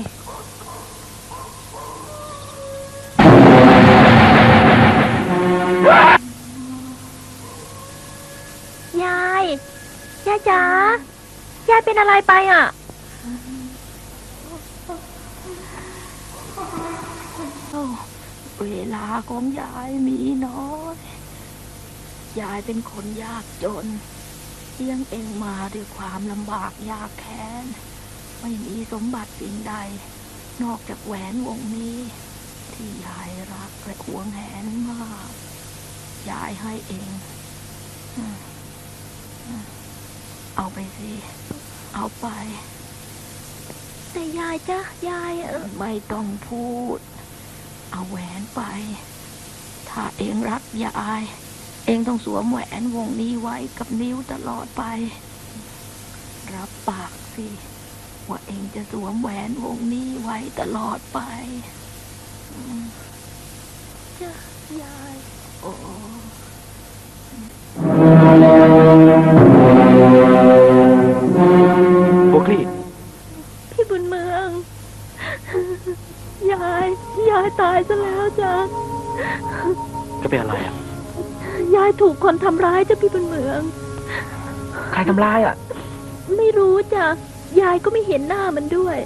ยยายยายจ๋ายายเป็นอะไรไปอะ โอ้เวลาของยายมีน้อย ยายเป็นคนยากจนเลี้ยงเองมาด้วยความลำบากยากแค้น ไม่มีสมบัติสิ่งใด นอกจากแหวนวงนี้ ที่ยายรักและหวงแหนมาก ยายให้เอง เอาไปสิ เอาไป แต่ยายจ้ะยายเออไม่ต้องพูด เอาแหวนไป ถ้าเองรักยาย เองต้องสวมแหวนวงนี้ไว้กับนิ้วตลอดไป รับปากสิ ว่าเองจะสวมแหวนวงนี้ไว้ตลอดไปอืมจ้ะยาย โอ้บัวคลี่พี่บุญเมือง ยาย ยายตายซะแล้วจ้ะก็เป็นอะไรอะ ยายถูกคนทำร้ายจ้ะพี่บุญเมือง ใครทำร้ายอะ ไม่รู้จ้ะ ยายก็ไม่เห็นหน้ามันด้วย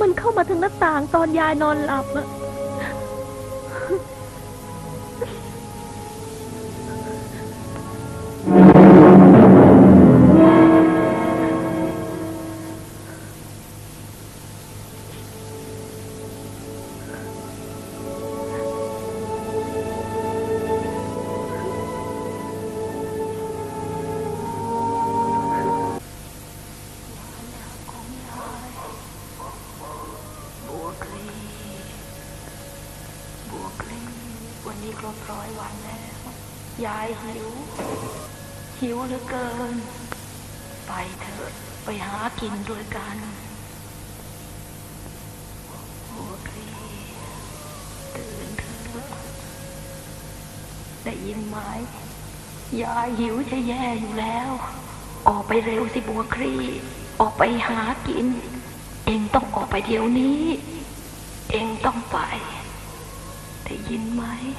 มันเข้ามาทางหน้าต่างตอนยายนอนหลับอะ นี้ครบร้อยวันแล้ว ยายหิว หิวเหลือเกิน ไปเถอะไปหากินด้วยกันบัวคลีตื่นเถอะได้ยินไหมยายหิวจะแย่อยู่แล้ว ออกไปเร็วสิบัวครี ออกไปหากิน เองต้องออกไปเดี๋ยวนี้ เองต้องไป thì dính mới